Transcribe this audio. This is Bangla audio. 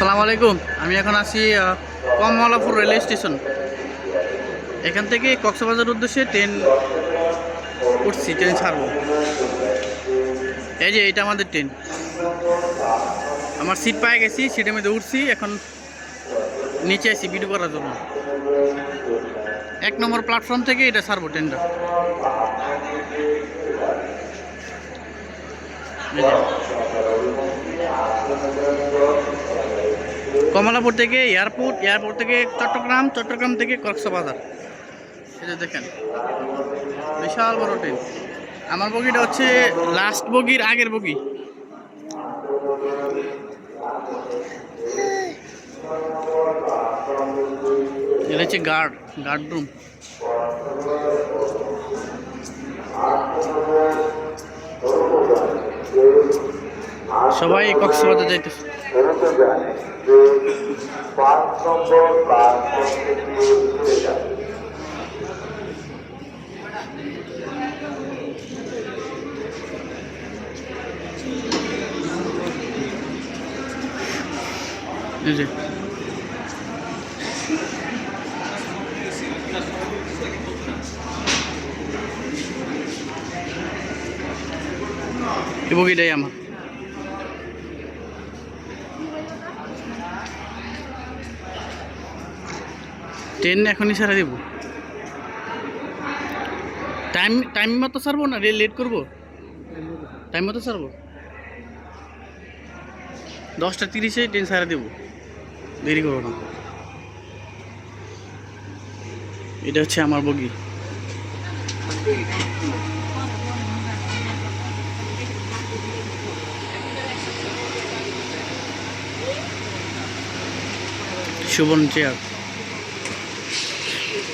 আসসালামু আলাইকুম। আমি এখন আছি কমলাপুর রেলওয়ে স্টেশন। এখান থেকে কক্সবাজার উদ্দেশ্যে ট্রেন উঠছি, ট্রেন ছাড়বো। এই যে এটা আমাদের ট্রেন। আমার সিট পায়ে গেছি সিটের মধ্যে উঠছি, এখন নিচে আসি ভিডিও করার জন্য। এক নম্বর প্ল্যাটফর্ম থেকে এটা ছাড়বো ট্রেনটা। এই যে। কমলাপুর থেকে এয়ারপোর্ট এয়ারপোর্ট থেকে চট্টগ্রাম চট্টগ্রাম থেকে কক্সবাজার। যে দেখেন, বিশাল বড় ট্রেন আমার বগিটা হচ্ছে লাস্ট বগির আগের বগি। এটা হচ্ছে গার্ড গার্ড রুম সবাই কক্সবাজার যাইতেছে। ফেরত যায় যে পাঁচ নম্বর প্ল্যাটফর্ম থেকে ঘুরে যায় এই যে এই বগিটাই আমার ট্রেন এখনই ছেড়ে দেবো। টাইম টাইম মতো ছাড়বো না? লেট করব? টাইম মতো ছাড়বো দশটা তিরিশে ট্রেন ছেড়ে দেবো। দেরি করব না। এটা হচ্ছে আমার বগি। সুবর্ণ চেয়ার।